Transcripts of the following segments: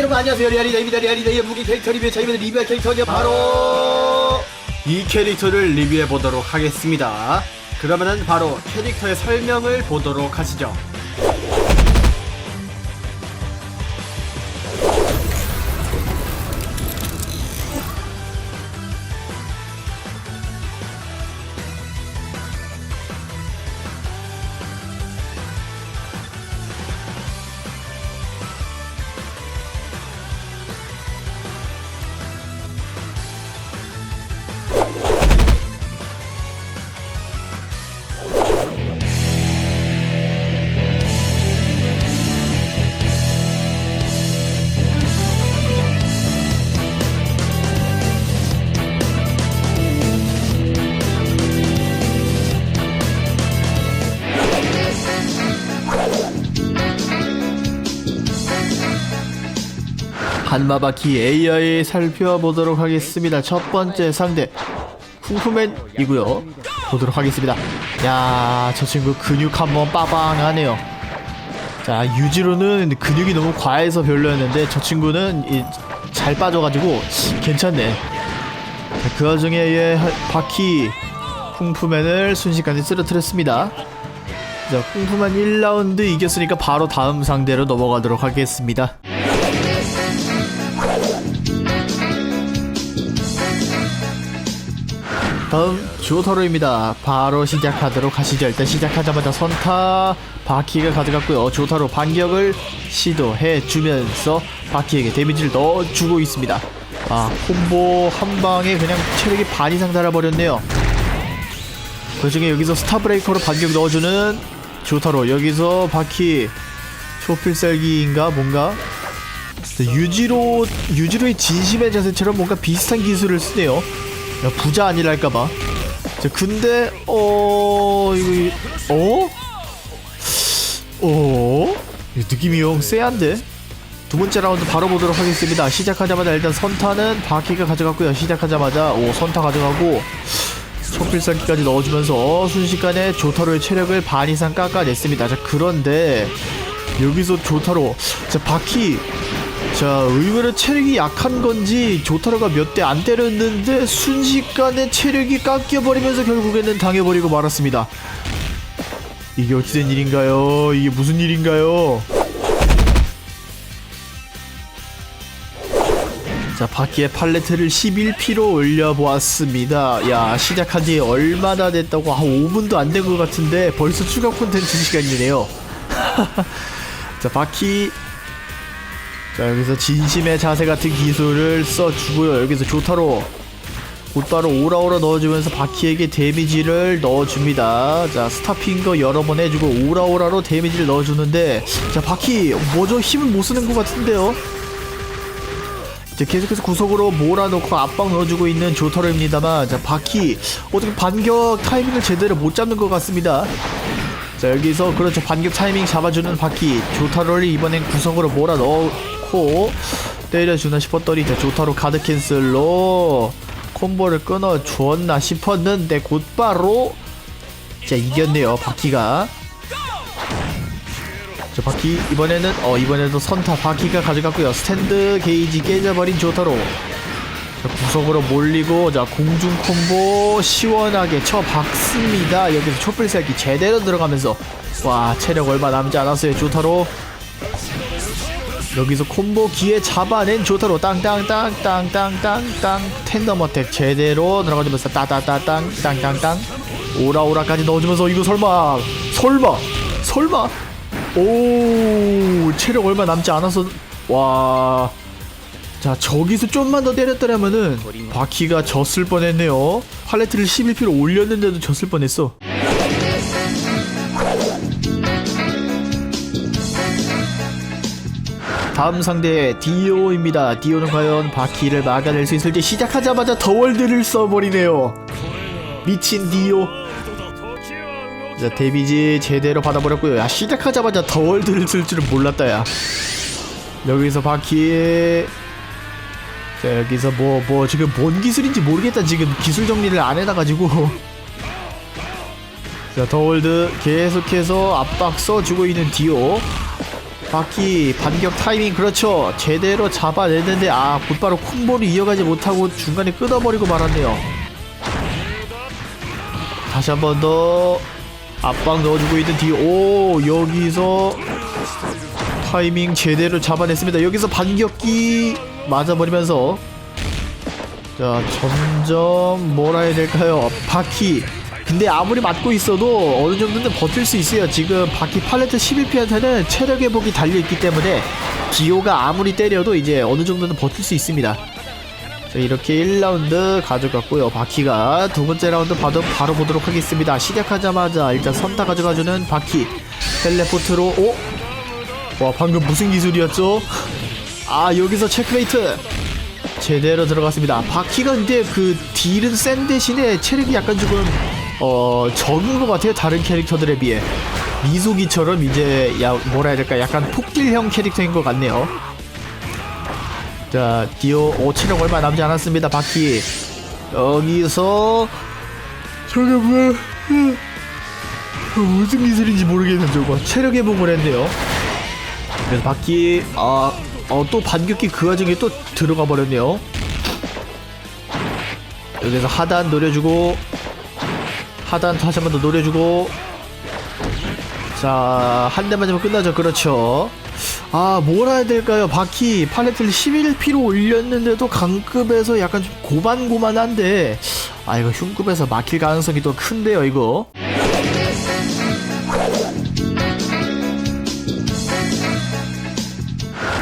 여러분 안녕하세요. 리아리다입니다. 리아리다의 무기 캐릭터 리뷰. 자 이번에 리뷰할 캐릭터는 바로 이 캐릭터를 리뷰해 보도록 하겠습니다. 그러면은 바로 캐릭터의 설명을 보도록 하시죠 한마바퀴 AI 살펴보도록 하겠습니다. 첫 번째 상대 쿵푸맨이고요. 보도록 하겠습니다. 야 저 친구 근육 한번 빠방하네요. 자 유지로는 근육이 너무 과해서 별로였는데 저 친구는 이, 잘 빠져가지고 괜찮네. 자, 그 와중에 얘 하- 바퀴 쿵푸맨을 순식간에 쓰러뜨렸습니다. 자 쿵푸맨 1라운드 이겼으니까 바로 다음 상대로 넘어가도록 하겠습니다 다음 조타로입니다. 바로 시작하도록 하시죠. 일단 시작하자마자 선타 바퀴가 가져갔고요. 조타로 반격을 시도해 주면서 바퀴에게 데미지를 넣어주고 있습니다. 아 콤보 한 방에 그냥 체력이 반 이상 달아버렸네요. 그 중에 여기서 스타브레이커로 반격 넣어주는 조타로 여기서 바퀴 초필살기인가 뭔가 유지로 유지로의 진심의 자세처럼 뭔가 비슷한 기술을 쓰네요. 야, 부자 아니랄까봐. 자, 근데 어 이거 어? 어? 이 느낌이 영 쎄한데? 두 번째 라운드 바로 보도록 하겠습니다. 시작하자마자 일단 선타는 바퀴가 가져갔고요. 시작하자마자 오 선타 가져가고 초필살기까지 넣어주면서 순식간에 조타로의 체력을 반 이상 깎아냈습니다. 자 그런데 여기서 조타로 자 바퀴 자 의외로 체력이 약한 건지 조타로가 몇 대 안 때렸는데 순식간에 체력이 깎여버리면서 결국에는 당해버리고 말았습니다. 이게 어찌 된 일인가요? 이게 무슨 일인가요? 자 바퀴에 팔레트를 11피로 올려보았습니다 야 시작한 지 얼마나 됐다고 한 5분도 안 된 것 같은데 벌써 추가 콘텐츠 시간이네요 자 바퀴 자 여기서 진심의 자세 같은 기술을 써주고요. 여기서 조타로 곧바로 오라오라 넣어주면서 바퀴에게 데미지를 넣어줍니다. 자 스타핑거 여러 번 해주고 오라오라로 데미지를 넣어주는데 자 바퀴 뭐죠? 힘을 못 쓰는 것 같은데요? 자, 계속해서 구석으로 몰아놓고 압박 넣어주고 있는 조타로입니다만 자 바퀴 어떻게 반격 타이밍을 제대로 못 잡는 것 같습니다. 자 여기서 그렇죠. 반격 타이밍 잡아주는 바퀴 조타로를 이번엔 구석으로 몰아 넣 고 때려주나 싶었더니 자 조타로 카드 캔슬로 콤보를 끊어 주었나 싶었는데 곧바로 자 이겼네요 바퀴가. 자 바퀴 이번에는 어 이번에도 선타 바퀴가 가져갔고요. 스탠드 게이지 깨져버린 조타로. 자, 구석으로 몰리고 자 공중 콤보 시원하게 쳐박습니다. 여기서 촛불살기 제대로 들어가면서 와 체력 얼마 남지 않았어요 조타로 여기서 콤보 기에 잡아낸 조타로 땅땅땅땅땅땅땅 텐덤 어택 제대로 들어가주면서 따따따땅 땅땅땅 오라오라까지 넣어주면서 이거 설마 설마 설마 오 체력 얼마 남지 않아서 와. 자 저기서 좀만 더 때렸더라면은 바퀴가 졌을 뻔했네요. 팔레트를 11피로 올렸는데도 졌을 뻔했어. 다음 상대 디오입니다. 디오는 과연 바퀴를 막아낼 수 있을지 시작하자마자 더월드를 써버리네요. 미친 디오. 자 데미지 제대로 받아버렸고요 야 시작하자마자 더월드를 쓸 줄은 몰랐다 야 여기서 바퀴 자 여기서 뭐뭐 지금 뭔 기술인지 모르겠다 지금 기술 정리를 안 해놔가지고 자 더월드 계속해서 압박 써주고 있는 디오 바퀴 반격 타이밍 그렇죠. 제대로 잡아냈는데 아 곧바로 콤보를 이어가지 못하고 중간에 끊어버리고 말았네요. 다시 한 번 더 압박 넣어주고 있는 뒤오 여기서 타이밍 제대로 잡아냈습니다. 여기서 반격기 맞아버리면서 자 점점 뭐라 해야 될까요? 바퀴 근데 아무리 맞고 있어도 어느 정도는 버틸 수 있어요 지금 바퀴 팔레트 11피한테는 체력 회복이 달려있기 때문에 디오가 아무리 때려도 이제 어느 정도는 버틸 수 있습니다 자 이렇게 1라운드 가져갔고요 바퀴가 두 번째 라운드 바로, 바로 보도록 하겠습니다 시작하자마자 일단 선타 가져가주는 바퀴 텔레포트로 오? 와 방금 무슨 기술이었죠? 아 여기서 체크메이트 제대로 들어갔습니다. 바퀴가 근데 그 딜은 센 대신에 체력이 약간 조금 어 적은 것 같아요. 다른 캐릭터들에 비해 미소기처럼 이제 야 뭐라 해야 될까 약간 폭딜형 캐릭터인 것 같네요. 자 디오 오 체력 얼마 남지 않았습니다. 바퀴 여기서 저게 뭐야? 어, 무슨 기술인지 모르겠는 저거 체력 회복을 했네요. 그래서 바퀴 아, 어, 또 반격기 그 와중에 또 들어가 버렸네요. 여기서 하단 노려주고 하단 다시 한 번 더 노려주고 자, 한대 맞으면 끝나죠. 그렇죠. 아, 뭐라 해야 될까요? 바퀴 팔레트를 11피로 올렸는데도 강급에서 약간 좀 고만고만한데 아, 이거 흉급에서 막힐 가능성이 더 큰데요, 이거.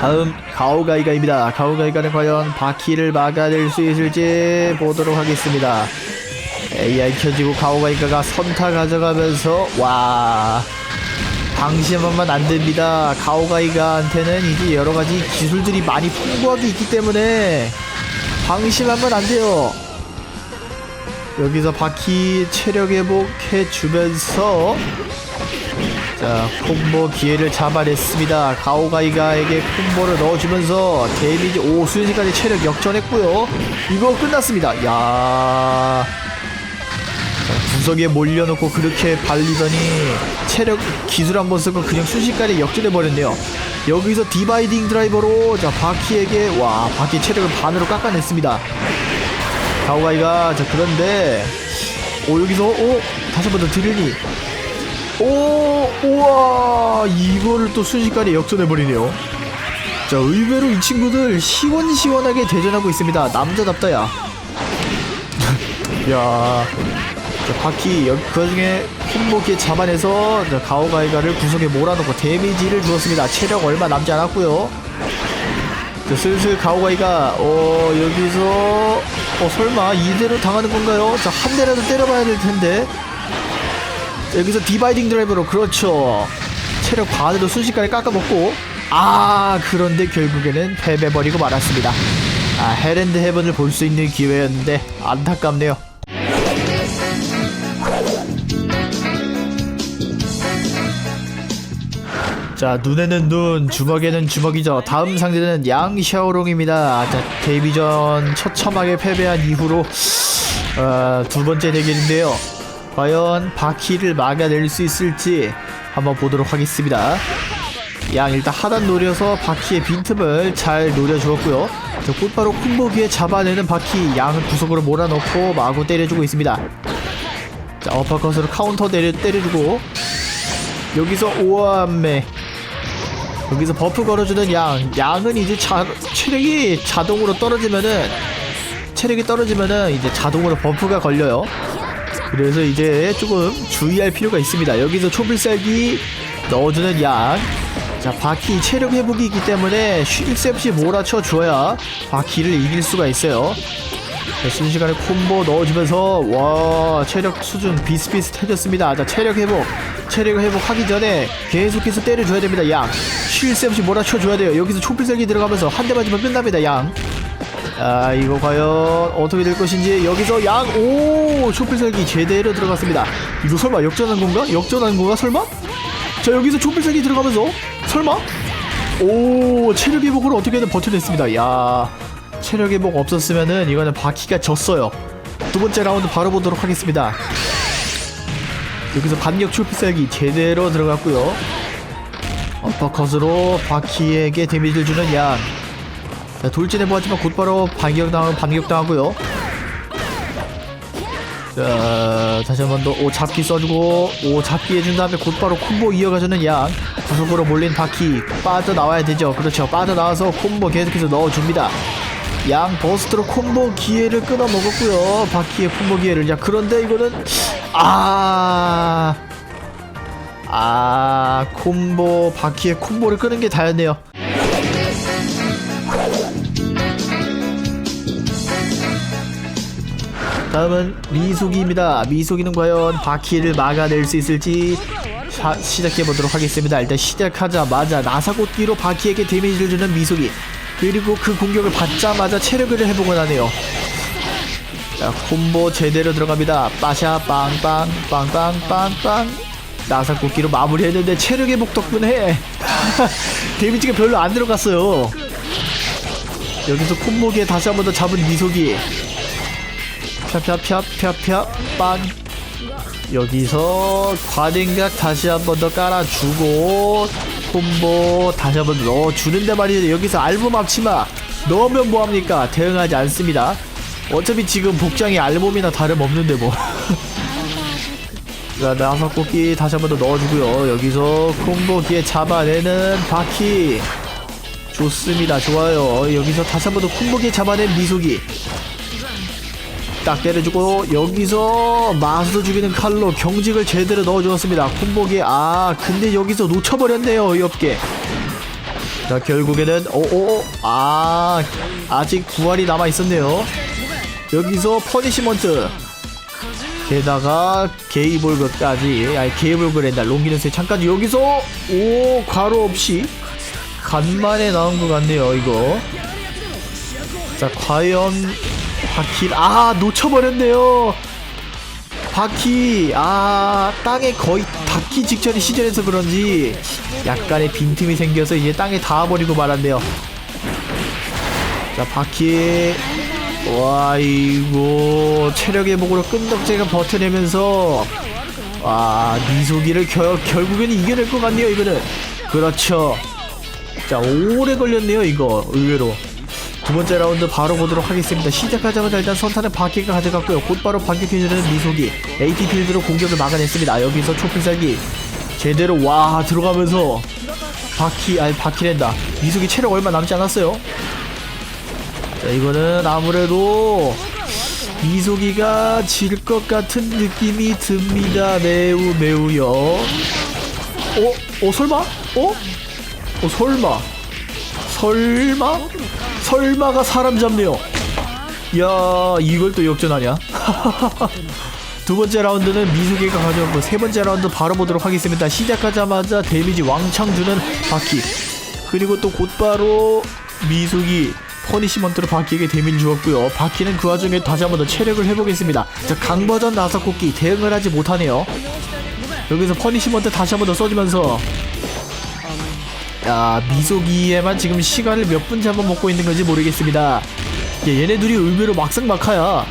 다음 가오가이가입니다. 가오가이가는 과연 바퀴를 막아낼 수 있을지 보도록 하겠습니다. AI 켜지고 가오가이가가 선타 가져가면서 와 방심하면 안 됩니다. 가오가이가한테는 이제 여러 가지 기술들이 많이 풍부하게 있기 때문에 방심하면 안 돼요. 여기서 바퀴 체력 회복해 주면서 자 콤보 기회를 잡아냈습니다 가오가이가에게 콤보를 넣어주면서 데미지 오 순식간에 체력 역전했고요 이거 끝났습니다 야 자, 구석에 몰려놓고 그렇게 발리더니 체력 기술 한번 쓰고 그냥 순식간에 역전해버렸네요 여기서 디바이딩 드라이버로 자 바퀴에게 와 바퀴 체력을 반으로 깎아냈습니다 가오가이가 자 그런데 오 여기서 오 다시 한번 더 드리니 오, 우와, 이거를 또 순식간에 역전해버리네요. 자, 의외로 이 친구들 시원시원하게 대전하고 있습니다. 남자답다, 야. 야. 자, 바퀴, 여기 그 와중에 콤보기에 잡아내서 자, 가오가이가를 구석에 몰아넣고 데미지를 주었습니다. 체력 얼마 남지 않았고요 자, 슬슬 가오가이가, 어, 여기서, 어, 설마 이대로 당하는 건가요? 자, 한 대라도 때려봐야 될 텐데. 여기서 디바이딩 드라이버로 그렇죠 체력 반으로 순식간에 깎아먹고 아 그런데 결국에는 패배버리고 말았습니다 아 헤랜드 헤븐을 볼 수 있는 기회였는데 안타깝네요 자 눈에는 눈 주먹에는 주먹이죠 다음 상대는 양 샤오롱입니다 자 데뷔전 처참하게 패배한 이후로 어, 두 번째 대결인데요 과연 바퀴를 막아낼 수 있을지 한번 보도록 하겠습니다. 양 일단 하단 노려서 바퀴의 빈틈을 잘 노려주었고요. 자, 곧바로 콤보기에 잡아내는 바퀴 양을 구석으로 몰아넣고 마구 때려주고 있습니다. 자 어퍼컷으로 카운터 때려, 때려주고 여기서 오암매 여기서 버프 걸어주는 양 양은 이제 자, 체력이 자동으로 떨어지면은 체력이 떨어지면은 이제 자동으로 버프가 걸려요. 그래서 이제 조금 주의할 필요가 있습니다. 여기서 초필살기 넣어주는 양. 자, 바퀴 체력 회복이 있기 때문에 쉴새 없이 몰아쳐 줘야 바퀴를 이길 수가 있어요. 자, 순식간에 콤보 넣어주면서 와 체력 수준 비슷비슷해졌습니다. 자, 체력 회복. 체력 회복하기 전에 계속해서 때려줘야 됩니다. 양. 쉴새 없이 몰아쳐 줘야 돼요. 여기서 초필살기 들어가면서 한 대 맞으면 끝납니다. 양. 아 이거 과연 어떻게 될 것인지 여기서 양오 초필살기 제대로 들어갔습니다 이거 설마 역전한 건가? 역전한 건가 설마? 자 여기서 초필살기 들어가면서 설마? 오 체력 회복으로 어떻게든 버텨냈습니다 야 체력 회복 없었으면은 이거는 바퀴가 졌어요. 두 번째 라운드 바로 보도록 하겠습니다. 여기서 반격 초필살기 제대로 들어갔고요. 어퍼컷으로 바퀴에게 데미지를 주는 양. 자, 돌진해 보았지만 곧바로 반격당, 반격당하고요. 자 다시 한 번 더 오 잡기 써주고 오 잡기 해준 다음에 곧바로 콤보 이어가주는 양. 구석으로 몰린 바퀴 빠져나와야 되죠. 그렇죠. 빠져나와서 콤보 계속해서 넣어줍니다 양 버스트로 콤보 기회를 끊어 먹었고요 바퀴의 콤보 기회를 야 그런데 이거는 아... 아 콤보 바퀴의 콤보를 끄는 게 다였네요 다음은 미소기입니다. 미소기는 과연 바퀴를 막아낼 수 있을지 자, 시작해 보도록 하겠습니다. 일단 시작하자마자 나사꽃기로 바퀴에게 데미지를 주는 미소기 그리고 그 공격을 받자마자 체력을 회복을 하네요. 자 콤보 제대로 들어갑니다. 빠샤 빵빵 빵빵 빵빵 나사꽃기로 마무리했는데 체력 회복 덕분에 데미지가 별로 안 들어갔어요. 여기서 콤보기에 다시 한 번 더 잡은 미소기 펴펴펴펴펴 빵 여기서 과댕각 다시 한 번 더 깔아주고 콤보 다시 한번 넣어주는데 말이죠 여기서 알몸 앞치마 넣으면 뭐합니까? 대응하지 않습니다. 어차피 지금 복장이 알몸이나 다름없는데 뭐. 자, 나사꽃기 다시 한 번 더 넣어주고요. 여기서 콤보 기에 잡아내는 바퀴. 좋습니다. 좋아요. 여기서 다시 한 번 더 콤보 기에 잡아낸 미소기 딱 때려주고 여기서 마수 죽이는 칼로 경직을 제대로 넣어주었습니다. 콤보기 아 근데 여기서 놓쳐버렸네요 어이없게. 자 결국에는 오오 아 아직 부활이 남아있었네요. 여기서 퍼니시먼트. 게다가 게이볼그까지 아니 게이볼그랜다 롱기누스의 창까지 여기서 오 과로 없이 간만에 나온 것 같네요 이거. 자 과연 바퀴 아 놓쳐버렸네요. 바퀴 아 땅에 거의 닿기 직전의 시절에서 그런지 약간의 빈틈이 생겨서 이제 땅에 닿아버리고 말았네요. 자 바퀴 와 이거 체력 회복으로 끈덕제가 버텨내면서 와 미소기를 겨, 결국에는 이겨낼 것 같네요 이거는. 그렇죠. 자 오래 걸렸네요 이거 의외로 두 번째 라운드 바로 보도록 하겠습니다. 시작하자마자 일단 선타는 바퀴가 가져갔고요. 곧바로 반격해주는 미소기 AT 필드로 공격을 막아냈습니다. 여기서 초필살기 제대로 와 들어가면서 바퀴 아니 바퀴랜다. 미소기 체력 얼마 남지 않았어요. 자 이거는 아무래도 미소기가 질 것 같은 느낌이 듭니다. 매우 매우요. 어? 어 설마? 어? 어 설마? 설마? 설마가 사람 잡네요. 야 이걸 또 역전하냐? 두 번째 라운드는 미소개가 가져왔고 세 번째 라운드 바로 보도록 하겠습니다. 시작하자마자 데미지 왕창 주는 바퀴 그리고 또 곧바로 미소기 퍼니시먼트로 바퀴에게 데미를 주었고요. 바퀴는 그 와중에 다시 한번 더 체력을 해보겠습니다. 자 강버전 나사코끼 대응을 하지 못하네요. 여기서 퍼니시먼트 다시 한번 더 써주면서 야 미소기에만 지금 시간을 몇분 잡아먹고 있는 건지 모르겠습니다. 예, 얘네 둘이 의외로 막상막하야.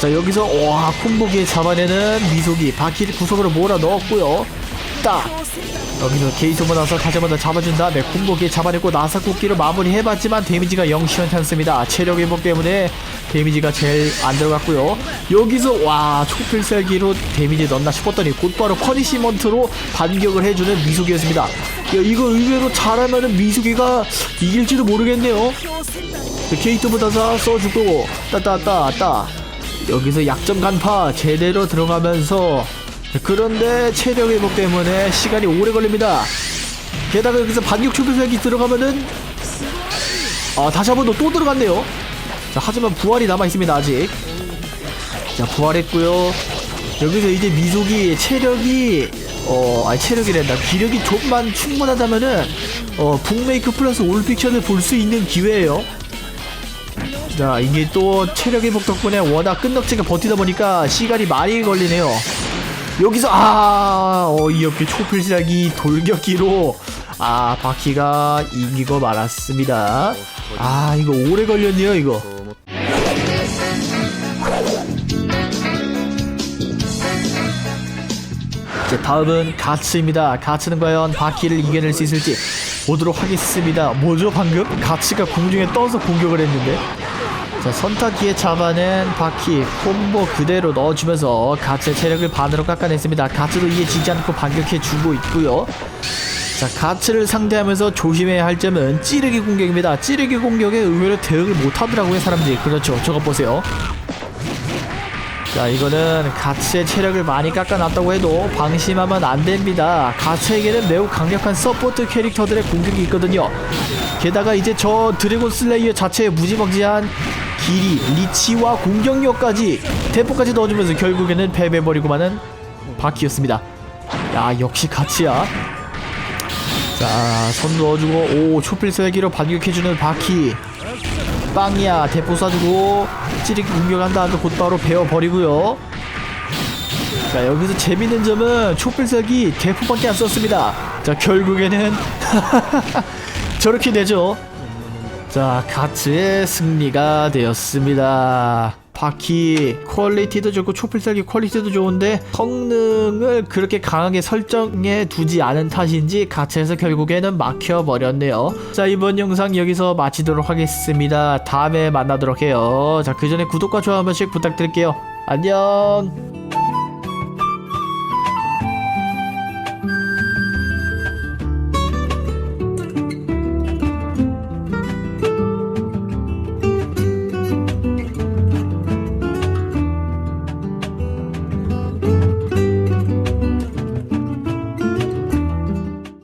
자 여기서 와 콤보기에 잡아내는 미소기 바퀴를 구석으로 몰아 넣었고요. 딱 여기서 게이트오버 나서 다시 한번 더 잡아준 다음에 콤보기에 잡아내고 나사코끼를 마무리해봤지만 데미지가 0 시원찮습니다. 체력 회복 때문에 데미지가 제일 안 들어갔고요. 여기서 와 초필살기로 데미지 넣나 싶었더니 곧바로 퍼니시먼트로 반격을 해주는 미소기였습니다. 야, 이거 의외로 잘하면은 미소기가 이길지도 모르겠네요. 나서 써주고 따따따따 여기서 약점 간파 제대로 들어가면서 그런데 체력 회복 때문에 시간이 오래 걸립니다. 게다가 여기서 반격 초표색이 들어가면은 아 다시 한 번 더 또 들어갔네요. 자 하지만 부활이 남아 있습니다 아직. 자 부활했고요. 여기서 이제 미속이 체력이 어 아니 체력이란다 기력이 좀만 충분하다면은 어 북메이크 플러스 올픽션을 볼 수 있는 기회예요. 자 이게 또 체력 회복 덕분에 워낙 끈덕지가 버티다 보니까 시간이 많이 걸리네요. 여기서 아 어이없게 초필살기 돌격기로 아 바퀴가 이기고 말았습니다. 아 이거 오래 걸렸네요 이거. 다음은 가츠입니다. 가츠는 과연 바퀴를 이겨낼 수 있을지 보도록 하겠습니다. 뭐죠 방금? 가츠가 공중에 떠서 공격을 했는데 자 선타기에 잡아낸 바퀴 콤보 그대로 넣어주면서 가츠의 체력을 반으로 깎아냈습니다. 가츠도 이에 지지 않고 반격해주고 있고요. 자 가츠를 상대하면서 조심해야 할 점은 찌르기 공격입니다. 찌르기 공격에 의외로 대응을 못하더라고요 사람들이. 그렇죠. 저거 보세요. 자 이거는 가츠의 체력을 많이 깎아놨다고 해도 방심하면 안됩니다. 가츠에게는 매우 강력한 서포트 캐릭터들의 공격이 있거든요. 게다가 이제 저 드래곤 슬레이어 자체의 무지막지한 길이, 리치와 공격력까지 대포까지 넣어주면서 결국에는 패배해버리고 마는 바퀴였습니다. 야 역시 가츠야. 자손 넣어주고 오 초필살기로 반격해주는 바퀴 빵이야. 대포 쏴주고 찌르기 공격한다 하면 곧바로 베어버리고요. 자 여기서 재밌는 점은 촛불석이 대포밖에 안 썼습니다. 자 결국에는 저렇게 되죠. 자 가츠의 승리가 되었습니다 바퀴 퀄리티도 좋고 촛불살기 퀄리티도 좋은데 성능을 그렇게 강하게 설정해 두지 않은 탓인지 가츠에서 결국에는 막혀버렸네요. 자 이번 영상 여기서 마치도록 하겠습니다. 다음에 만나도록 해요. 자 그 전에 구독과 좋아요 한 번씩 부탁드릴게요. 안녕